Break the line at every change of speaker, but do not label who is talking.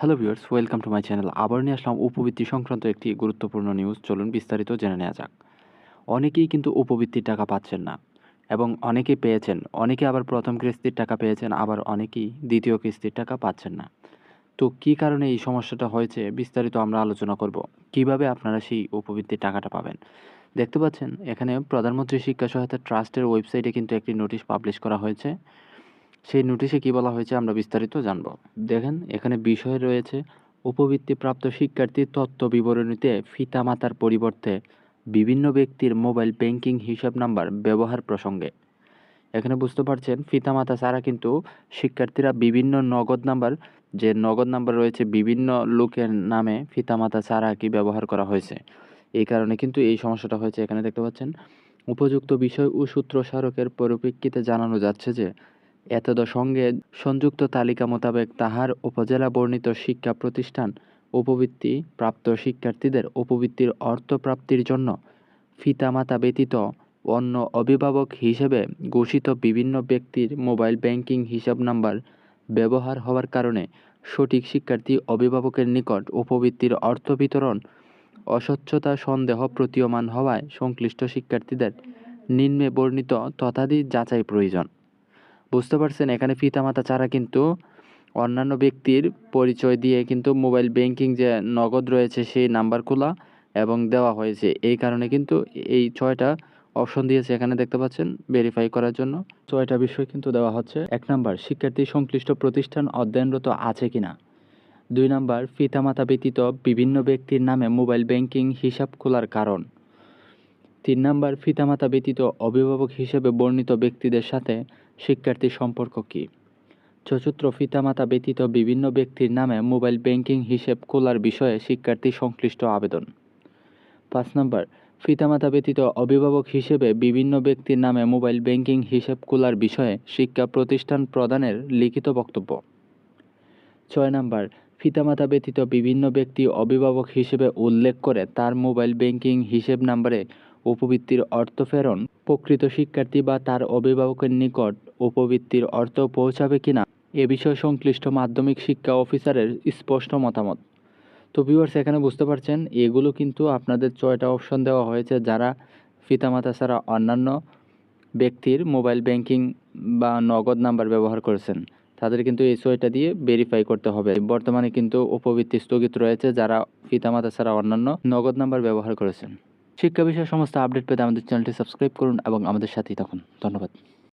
Hello viewers welcome to my channel আবার নিয়ে আসলাম উপবৃত্তি সংক্রান্ত একটি গুরুত্বপূর্ণ নিউজ চলুন বিস্তারিত জেনে নেওয়া যাক। অনেকেই কিন্তু উপবৃত্তির টাকা পাচ্ছেন না এবং অনেকেই পেয়েছেন। অনেকে আবার প্রথম কিস্তির টাকা পেয়েছেন, আবার অনেকেই দ্বিতীয় কিস্তির টাকা পাচ্ছেন না। তো কী কারণে এই সমস্যাটা হয়েছে বিস্তারিত আমরা আলোচনা করব। কীভাবে আপনারা সেই উপবৃত্তির টাকাটা পাবেন? দেখতে পাচ্ছেন, এখানে প্রধানমন্ত্রী শিক্ষা সহায়তা ট্রাস্টের ওয়েবসাইটে কিন্তু একটি নোটিশ পাবলিশ করা হয়েছে। সেই নোটিশে কি বলা হয়েছে আমরা বিস্তারিত জানব। দেখেন, এখানে বিষয় রয়েছে, উপবৃত্তিপ্রাপ্ত শিক্ষার্থীর তথ্য বিবরণীতে পিতামাতার পরিবর্তে বিভিন্ন ব্যক্তির মোবাইল ব্যাংকিং হিসাব নাম্বার ব্যবহার প্রসঙ্গে। এখানে বুঝতে পারছেন, পিতামাতা ছাড়া কিন্তু শিক্ষার্থীরা বিভিন্ন নগদ নাম্বার যে নগদ নাম্বার রয়েছে বিভিন্ন লোকের নামে পিতামাতা ছাড়া কি ব্যবহার করা হয়েছে। এই কারণে কিন্তু এই সমস্যাটা হয়েছে। এখানে দেখতে পাচ্ছেন, উপযুক্ত বিষয় ও সূত্র স্মারকের পরিপ্রেক্ষিতে জানানো যাচ্ছে যে এতদ সঙ্গে সংযুক্ত তালিকা মোতাবেক তাহার উপজেলা বর্ণিত শিক্ষা প্রতিষ্ঠান উপবৃত্তি প্রাপ্ত শিক্ষার্থীদের উপবৃত্তির অর্থ প্রাপ্তির জন্য পিতামাতা ব্যতীত অন্য অভিভাবক হিসেবে ঘোষিত বিভিন্ন ব্যক্তির মোবাইল ব্যাংকিং হিসাব নাম্বার ব্যবহার হওয়ার কারণে সঠিক শিক্ষার্থী অভিভাবকের নিকট উপবৃত্তির অর্থ বিতরণ অস্বচ্ছতা সন্দেহ প্রতীয়মান হওয়ায় সংশ্লিষ্ট শিক্ষার্থীদের নিম্নে বর্ণিত তথাদি যাচাই প্রয়োজন। বুঝতে পারছেন, এখানে পিতামাতা ছাড়া কিন্তু অন্যান্য ব্যক্তির পরিচয় দিয়ে কিন্তু মোবাইল ব্যাংকিং যে নগদ রয়েছে সেই নাম্বার খোলা এবং দেওয়া হয়েছে। এই কারণে কিন্তু এই ছয়টা অপশন দিয়েছে এখানে দেখতে পাচ্ছেন ভেরিফাই করার জন্য। ছয়টা বিষয় কিন্তু দেওয়া হচ্ছে। এক নাম্বার, শিক্ষার্থী সংশ্লিষ্ট প্রতিষ্ঠান অধ্যয়নরত আছে কিনা? দুই নাম্বার, পিতামাতা ব্যতীত বিভিন্ন ব্যক্তির নামে মোবাইল ব্যাংকিং হিসাব খোলার কারণ। তিন নাম্বার, পিতামাতা ব্যতীত অভিভাবক হিসেবে বর্ণিত ব্যক্তিদের সাথে শিক্ষার্থীর সম্পর্ক কী? চতুর্থ পিতামাতা ব্যতীত বিভিন্ন ব্যক্তির নামে মোবাইল ব্যাংকিং হিসেব খোলার বিষয়ে শিক্ষার্থী সংশ্লিষ্ট আবেদন। পাঁচ নম্বর, পিতামাতা ব্যতীত অভিভাবক হিসেবে বিভিন্ন ব্যক্তির নামে মোবাইল ব্যাংকিং হিসেব খোলার বিষয়ে শিক্ষা প্রতিষ্ঠান প্রদানের লিখিত বক্তব্য। ছয় নম্বর, পিতামাতা ব্যতীত বিভিন্ন ব্যক্তি অভিভাবক হিসেবে উল্লেখ করে তার মোবাইল ব্যাংকিং হিসেব নাম্বারে উপবৃত্তির অর্থ ফেরন প্রকৃত শিক্ষার্থী বা তার অভিভাবকের নিকট উপবৃত্তির অর্থ পৌঁছাবে কিনা, এ বিষয়ে সংশ্লিষ্ট মাধ্যমিক শিক্ষা অফিসারের স্পষ্ট মতামত। তো ভিউয়ার্স এখানে বুঝতে পারছেন, এগুলো কিন্তু আপনাদের ছয়টা অপশন দেওয়া হয়েছে যারা পিতামাতা ছাড়া অন্যান্য ব্যক্তির মোবাইল ব্যাংকিং বা নগদ নাম্বার ব্যবহার করেছেন। তাদের কিন্তু এই ছয়টা দিয়ে ভেরিফাই করতে হবে। বর্তমানে কিন্তু উপবৃত্তি স্থগিত রয়েছে যারা পিতামাতা ছাড়া অন্যান্য নগদ নাম্বার ব্যবহার করেছেন। শিক্ষা বিষয়ে সমস্ত আপডেট পেতে আমাদের চ্যানেলটি সাবস্ক্রাইব করুন এবং আমাদের সাথেই থাকুন। ধন্যবাদ।